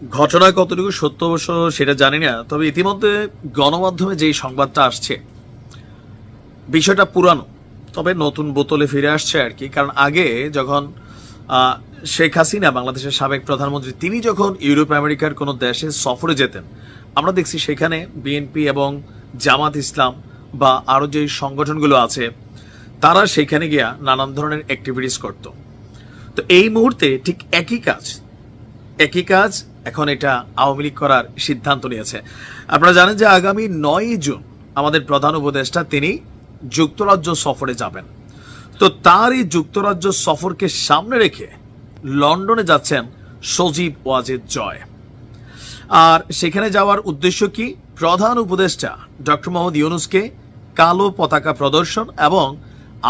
ঘটনা কতটুকু সত্য অবশ্য সেটা জানি না তবে ইতিমধ্যে গণমাধ্যমে যেই সংবাদটা আসছে, বিষয়টা পুরানো, তবে নতুন বোতলে ফিরে আসছে আর কি। কারণ আগে যখন শেখ হাসিনা, বাংলাদেশের সাবেক প্রধানমন্ত্রী, তিনি যখন ইউরোপ আমেরিকার কোনো দেশে সফরে যেতেন, আমরা দেখছি সেখানে বিএনপি এবং জামাত ইসলাম বা আরও যে সংগঠনগুলো আছে, তারা সেখানে গিয়া নানান ধরনের অ্যাক্টিভিটিস করত। তো এই মুহূর্তে ঠিক একই কাজ একই কাজ এখন এটা আওয়ামী লীগ করার সিদ্ধান্ত নিয়েছে। আপনারা জানেন যে আগামী নয়ই জুন আমাদের প্রধান উপদেষ্টা তিনি যুক্তরাজ্য সফরে যাবেন। তো তার এই যুক্তরাজ্য সফরকে সামনে রেখে লন্ডনে যাচ্ছেন সজীব ওয়াজেদ জয়। আর সেখানে যাওয়ার উদ্দেশ্য কি? প্রধান উপদেষ্টা ডক্টর মোহাম্মদ ইউনুসকে কালো পতাকা প্রদর্শন এবং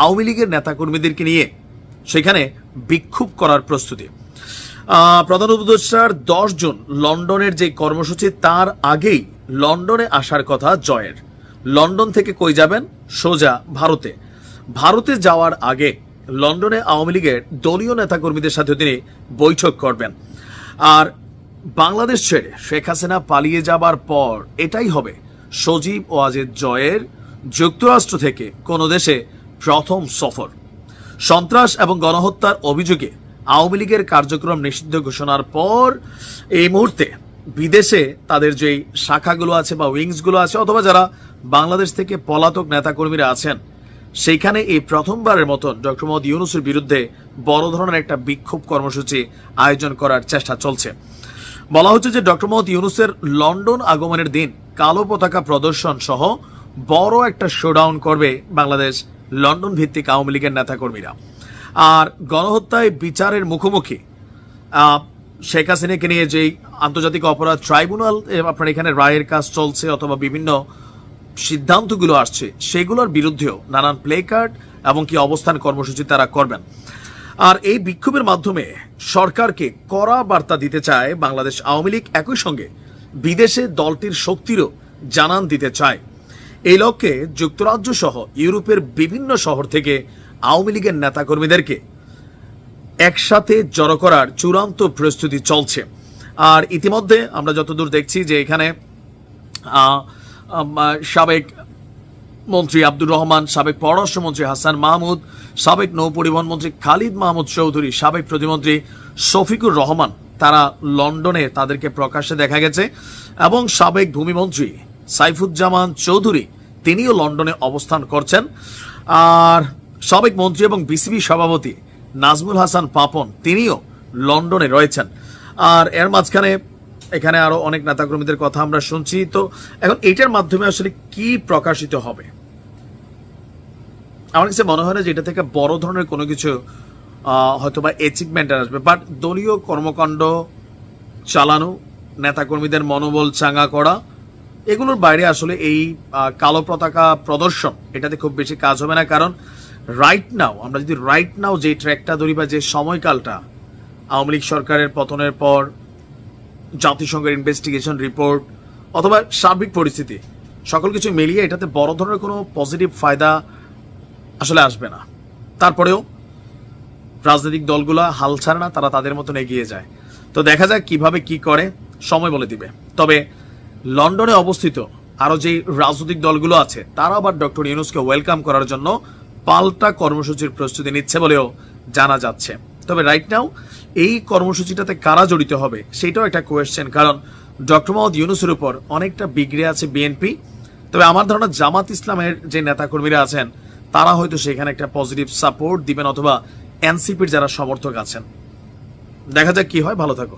আওয়ামী লীগের নেতাকর্মীদেরকে নিয়ে সেখানে বিক্ষোভ করার প্রস্তুতি। প্রধান উপদেষ্টার দশ জন লন্ডনের যে কর্মসূচি, তার আগেই লন্ডনে আসার কথা জয়ের। লন্ডন থেকে কই যাবেন? সোজা ভারতে। ভারতে যাওয়ার আগে লন্ডনে আওয়ামী লীগের দলীয় নেতাকর্মীদের সাথে তিনি বৈঠক করবেন। আর বাংলাদেশ ছেড়ে শেখ হাসিনা পালিয়ে যাবার পর এটাই হবে সজীব ওয়াজেদ জয়ের যুক্তরাষ্ট্র থেকে কোনো দেশে প্রথম সফর। সন্ত্রাস এবং গণহত্যার অভিযোগে আওয়ামী লীগের কার্যক্রম নিষিদ্ধ ঘোষণার পর এই মুহূর্তে বিদেশে তাদের যেই শাখাগুলো আছে বা উইংসগুলো আছে, অথবা যারা বাংলাদেশ থেকে পলাতক নেতাকর্মীরা আছেন, সেইখানে এই প্রথমবারের মতন ডক্টর মোহাম্মদ ইউনুসের বিরুদ্ধে বড় ধরনের একটা বিক্ষোভ কর্মসূচি আয়োজন করার চেষ্টা চলছে। বলা হচ্ছে যে ডক্টর মোহাম্মদ ইউনুসের লন্ডন আগমনের দিন কালো পতাকা প্রদর্শন সহ বড় একটা শোডাউন করবে বাংলাদেশ লন্ডন ভিত্তিক আওয়ামী লীগের নেতাকর্মীরা। আর গণহত্যায় বিচারের মুখোমুখি। শেখ হাসিনাকে নিয়ে যেই আন্তর্জাতিক অপরাধ ট্রাইব্যুনাল আপনার এখানে রায়ের কাজ চলছে অথবা বিভিন্ন সিদ্ধান্তগুলো আসছে, সেগুলোর বিরুদ্ধেও নানান প্লে কার্ড এবং কি অবস্থান কর্মসূচি তারা করবেন। আর এই বিক্ষোভের মাধ্যমে সরকারকে কড়া বার্তা দিতে চায় বাংলাদেশ আওয়ামী লীগ, একই সঙ্গে বিদেশে দলটির শক্তিরও জানান দিতে চায়। এই লক্ষ্যে যুক্তরাজ্য সহ ইউরোপের বিভিন্ন শহর থেকে আওয়ামী লীগের নেতাকর্মীদেরকে একসাথে জড়ো করার চূড়ান্ত প্রস্তুতি চলছে। আর ইতিমধ্যে আমরা যতদূর দেখছি যে এখানে সাবেক মন্ত্রী আব্দুর রহমান, সাবেক পররাষ্ট্রমন্ত্রী হাসান মাহমুদ, সাবেক নৌ পরিবহন মন্ত্রী খালিদ মাহমুদ চৌধুরী, সাবেক প্রতিমন্ত্রী শফিকুর রহমান, তারা লন্ডনে তাদেরকে প্রকাশ্যে দেখা গেছে। এবং সাবেক ভূমিমন্ত্রী সাইফুজ্জামান চৌধুরী, তিনিও লন্ডনে অবস্থান করছেন। আর সাবেক মন্ত্রী এবং বিসিবি সভাপতি নাজমুল হাসান পাপন, তিনিও লন্ডনে রয়েছেন। আর এর মাঝখানে এখানে আরও অনেক নেতাকর্মীদের কথা আমরা শুনছি। তো এখন এটার মাধ্যমে আসলে কি প্রকাশিত হবে? আমার কাছে মনে হয় না যে এটা থেকে বড় ধরনের কোনো কিছু হয়তো বা অ্যাচিভমেন্ট আসবে। বাট দলীয় কর্মকাণ্ড চালানো, নেতাকর্মীদের মনোবল চাঙ্গা করা, এগুলোর বাইরে আসলে এই কালো পতাকা প্রদর্শন, এটাতে খুব বেশি কাজ হবে না। কারণ রাইট নাও আমরা যদি রাইট নাও যে ট্র্যাকটা ধরি বা যে সময়কালটা, আওয়ামী লীগ সরকারের পতনের পর, জাতিসংঘের ইনভেস্টিগেশন রিপোর্ট অথবা সার্বিক পরিস্থিতি, সকল কিছু মিলিয়ে এটাতে বড় ধরনের কোনো পজিটিভ ফায়দা আসলে আসবে না। তারপরেও রাজনৈতিক দলগুলো হাল ছাড়ে না, তারা তাদের মতন এগিয়ে যায়। তো দেখা যাক কীভাবে কি করে, সময় বলে দিবে। তবে লন্ডনে অবস্থিত আরও যে রাজনৈতিক দলগুলো আছে তারা আবার ডক্টর ইউনুসকে ওয়েলকাম করার জন্য পাল্টা কর্মসূচির প্রস্তুতি নিচ্ছে বলেও জানা যাচ্ছে। তবে রাইট নাও এই কর্মসূচিটাতে কারা জড়িত হবে সেটাও একটা কোয়েশ্চেন কারণ ডক্টর মোহাম্মদ ইউনুসের উপর অনেকটা বিগড়ে আছে বিএনপি। তবে আমার ধারণা জামাত ইসলামের যে নেতাকর্মীরা আছেন, তারা হয়তো সেখানে একটা পজিটিভ সাপোর্ট দিবেন অথবা এনসিপির যারা সমর্থক আছেন। দেখা যাক কি হয়, ভালো থাকো